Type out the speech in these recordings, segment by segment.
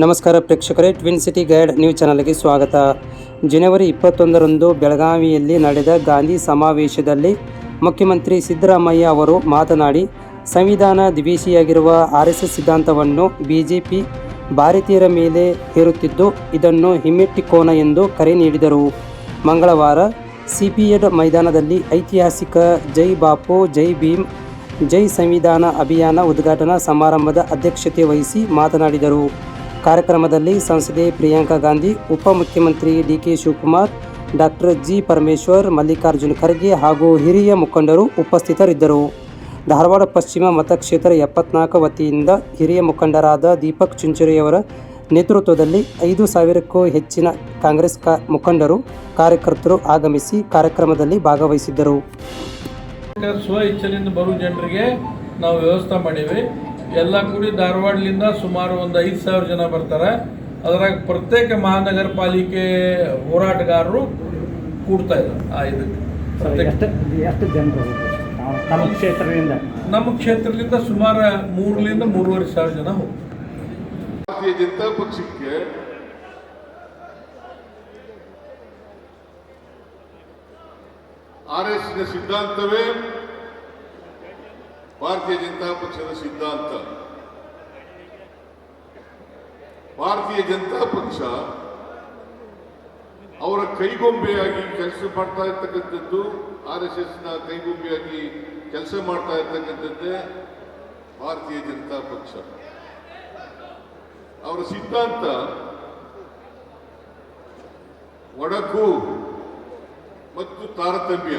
ನಮಸ್ಕಾರ ಪ್ರೇಕ್ಷಕರೇ twin city guide news ಚಾನಲ್ಗೆ ಸ್ವಾಗತ. ಜನವರಿ ಇಪ್ಪತ್ತೊಂದರಂದು ಬೆಳಗಾವಿಯಲ್ಲಿ ನಡೆದ ಗಾಂಧಿ ಸಮಾವೇಶದಲ್ಲಿ ಮುಖ್ಯಮಂತ್ರಿ ಸಿದ್ದರಾಮಯ್ಯ ಅವರು ಮಾತನಾಡಿ, ಸಂವಿಧಾನ ದ್ವೇಷಿಯಾಗಿರುವ ಆರ್ ಎಸ್ ಎಸ್ ಸಿದ್ಧಾಂತವನ್ನು ಬಿಜೆಪಿ ಭಾರತೀಯರ ಮೇಲೆ ಹೇರುತ್ತಿದ್ದು, ಇದನ್ನು ಹಿಮ್ಮೆಟ್ಟಿಕೋನ ಎಂದು ಕರೆ ನೀಡಿದರು. ಮಂಗಳವಾರ ಸಿಪಿಎಡ್ ಮೈದಾನದಲ್ಲಿ ಐತಿಹಾಸಿಕ ಜೈ ಬಾಪು, ಜೈ ಭೀಮ್, ಜೈ ಸಂವಿಧಾನ ಅಭಿಯಾನ ಉದ್ಘಾಟನಾ ಸಮಾರಂಭದ ಅಧ್ಯಕ್ಷತೆ ವಹಿಸಿ ಮಾತನಾಡಿದರು. ಕಾರ್ಯಕ್ರಮದಲ್ಲಿ ಸಂಸದೆ ಪ್ರಿಯಾಂಕಾ ಗಾಂಧಿ ಉಪಮುಖ್ಯಮಂತ್ರಿ DK Shivakumar, doctor G. Parameshwar, Mallikarjuna Kharge ಹಾಗೂ ಹಿರಿಯ ಮುಖಂಡರು ಉಪಸ್ಥಿತರಿದ್ದರು. ಧಾರವಾಡ ಪಶ್ಚಿಮ ಮತಕ್ಷೇತ್ರ ಎಪ್ಪತ್ನಾಲ್ಕು ವತಿಯಿಂದ ಹಿರಿಯ ಮುಖಂಡರಾದ ದೀಪಕ್ ಚುಂಚುರಿಯವರ ನೇತೃತ್ವದಲ್ಲಿ ಐದು ಸಾವಿರಕ್ಕೂ ಹೆಚ್ಚಿನ ಕಾಂಗ್ರೆಸ್ ಕಾ ಮುಖಂಡರು, ಕಾರ್ಯಕರ್ತರು ಆಗಮಿಸಿ ಕಾರ್ಯಕ್ರಮದಲ್ಲಿ ಭಾಗವಹಿಸಿದ್ದರು. ಸ್ವ ಇಚ್ಛೆಯಿಂದ ಬರುವ ಜನರಿಗೆ ನಾವು ವ್ಯವಸ್ಥೆ ಮಾಡೀವಿ ಎಲ್ಲ ಕೂಡಿ ಧಾರವಾಡಲಿಂದ ಸುಮಾರು ಒಂದು ಐದು ಸಾವಿರ ಜನ ಬರ್ತಾರೆ. ಅದರಾಗ ಪ್ರತ್ಯೇಕ ಮಹಾನಗರ ಪಾಲಿಕೆ ಹೋರಾಟಗಾರರು ಕೂಡ್ತಾ ಇದ್ದಾರೆ. ಆ ಇದಕ್ಕೆ ಎಷ್ಟು ಎಷ್ಟು ಜನರು ನಮ್ಮ ಕ್ಷೇತ್ರದಿಂದ. ನಮ್ಮ ಕ್ಷೇತ್ರದಿಂದ ಸುಮಾರು ಮೂರರಿಂದ ಮೂರುವರೆ ಸಾವಿರ ಜನ ಹೋಗ್ತಾರೆ. ಭಾರತೀಯ ಜನತಾ ಪಕ್ಷಕ್ಕೆ ಆರ್ ಎಸ್ ಸಿದ್ಧಾಂತವೇ ಭಾರತೀಯ ಜನತಾ ಪಕ್ಷದ ಸಿದ್ಧಾಂತ. ಭಾರತೀಯ ಜನತಾ ಪಕ್ಷ ಅವರ ಕೈಗೊಂಬೆಯಾಗಿ ಕೆಲಸ ಮಾಡ್ತಾ ಇರ್ತಕ್ಕಂಥದ್ದು, ಆರ್ ಎಸ್ ಎಸ್ನ ಕೈಗೊಂಬೆಯಾಗಿ ಕೆಲಸ ಮಾಡ್ತಾ ಇರ್ತಕ್ಕಂಥದ್ದೇ ಭಾರತೀಯ ಜನತಾ ಪಕ್ಷ. ಅವರ ಸಿದ್ಧಾಂತ, ಒಡಕು ಮತ್ತು ತಾರತಮ್ಯ.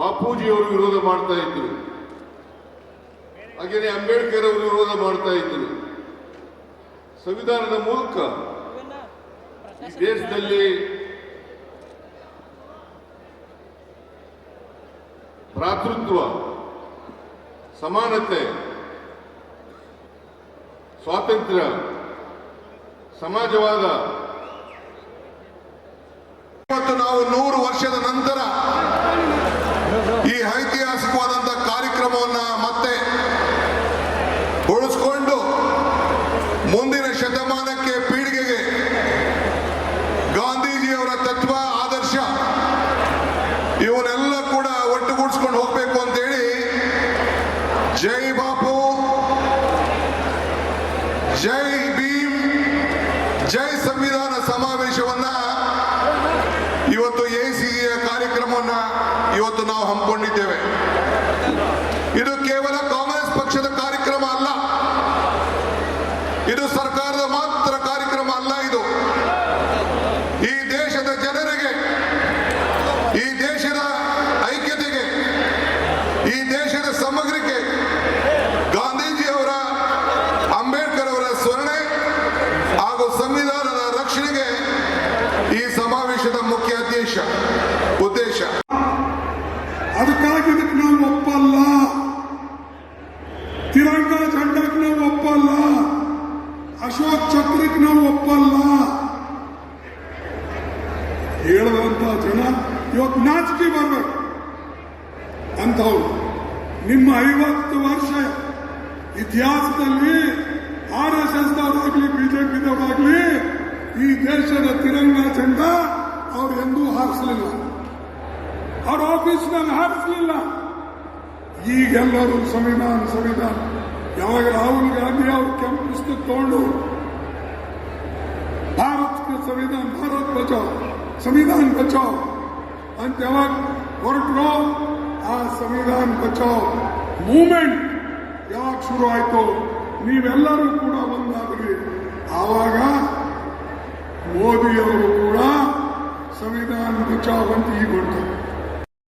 ಬಾಪೂಜಿಯವರು ವಿರೋಧ ಮಾಡ್ತಾ ಇದ್ರು. ಹಾಗೆಯೇ ಅಂಬೇಡ್ಕರ್ ಅವರು ವಿರೋಧ ಮಾಡ್ತಾ ಇದ್ರು. ಸಂವಿಧಾನದ ಮೂಲಕ ದೇಶದಲ್ಲಿ ಭ್ರಾತೃತ್ವ, ಸಮಾನತೆ, ಸ್ವಾತಂತ್ರ್ಯ, ಸಮಾಜವಾದ ನಾವು ಉಳಿಸ್ಕೊಂಡು ಮುಂದಿನ ಶತಮಾನಕ್ಕೆ ಪೀಳಿಗೆಗೆ ಗಾಂಧೀಜಿಯವರ ತತ್ವ, ಆದರ್ಶ, ಇವನ್ನೆಲ್ಲ ಕೂಡ ಒಟ್ಟುಗೂಡಿಸ್ಕೊಂಡು ಹೋಗ್ಬೇಕು ಅಂತೇಳಿ ಜೈ ಬಾಪು, ಜೈ ಭೀಮ್, ಜೈ ಸಂವಿಧಾನ ಸಮಾವೇಶವನ್ನ ಇವತ್ತು ಎಸಿಯ ಕಾರ್ಯಕ್ರಮವನ್ನ ಇವತ್ತು ನಾವು ಹಮ್ಮಿಕೊಂಡಿದ್ದೇವೆ ಇದು ಕೇವಲ ಕಾಂಗ್ರೆಸ್ ಪಕ್ಷದ ಕಾರ್ಯಕ್ರಮ ಅಲ್ಲ ಇದು ಸರ್ಕಾರದ ಮಾತ್ರ ಕಾರ್ಯಕ್ರಮ ಅಲ್ಲ ಇದು ಈ ದೇಶದ ಜನರಿಗೆ ಈ ದೇಶದ ಐಕ್ಯತೆಗೆ ಈ ದೇಶದ ಸಮಗ್ರಕ್ಕೆ ಗಾಂಧೀಜಿಯವರ ಅಂಬೇಡ್ಕರ್ ಅವರ ಸ್ಮರಣೆ ಹಾಗೂ ಸಂವಿಧಾನದ ರಕ್ಷಣೆಗೆ ಈ ಸಮಾವೇಶದ ಮುಖ್ಯ ಉದ್ದೇಶ ಉದ್ದೇಶ ಅದಕ್ಕಾಗಿ ಇದಕ್ಕೆ ನಾವು ಒಪ್ಪಲ್ಲ ತಿರಂಗ ಜೆಂಡಕ್ಕೆ ನಾವು ಒಪ್ಪಲ್ಲ ಅಶೋಕ್ ಚಕ್ರಕ್ಕೆ ನಾವು ಒಪ್ಪಲ್ಲ ಹೇಳದಂತ ಜನ ಇವತ್ತು ನಾಚಿಕೆ ಬರಬೇಕು ಅಂತವ್ರು ನಿಮ್ಮ ಐವತ್ತು ವರ್ಷ ಇತಿಹಾಸದಲ್ಲಿ ಆರ್ ಎಸ್ ಎಸ್ ದವರಾಗ್ಲಿ ಬಿಜೆಪಿದವರಾಗ್ಲಿ ಈ ದೇಶದ ತಿರಂಗ ಚಂಡ ಅವ್ರು ಎಂದೂ ಹಾರಿಸಲಿಲ್ಲ. ಅವ್ರ ಆಫೀಸ್ನಲ್ಲಿ ಹಾರಿಸಲಿಲ್ಲ. ಈಗೆಲ್ಲರೂ ಸಂವಿಧಾನ ಸಂವಿಧಾನ. ಯಾವಾಗ ರಾಹುಲ್ ಗಾಂಧಿ ಅವರು ಕೆಂಪು ಪುಸ್ತಕ ತಗೊಂಡು, ಭಾರತಕ್ಕೆ ಸಂವಿಧಾನ, ಭಾರತ್ ಬಚಾವ್. ಸಂವಿಧಾನ ಬಚಾವ್ ಅಂತ ಯಾವಾಗ ಹೊರಟರು ಆ ಸಂವಿಧಾನ ಬಚಾವ್ ಮೂಮೆಂಟ್ ಯಾವಾಗ ಶುರು ಆಯ್ತು ನೀವೆಲ್ಲರೂ ಕೂಡ ಒಂದಾದ್ರಿ ಆವಾಗ ಮೋದಿಯವರು ಕೂಡ ಸಂವಿಧಾನ ಬಚಾವ್ ಅಂತ ಈಗ ಹೊರಟರು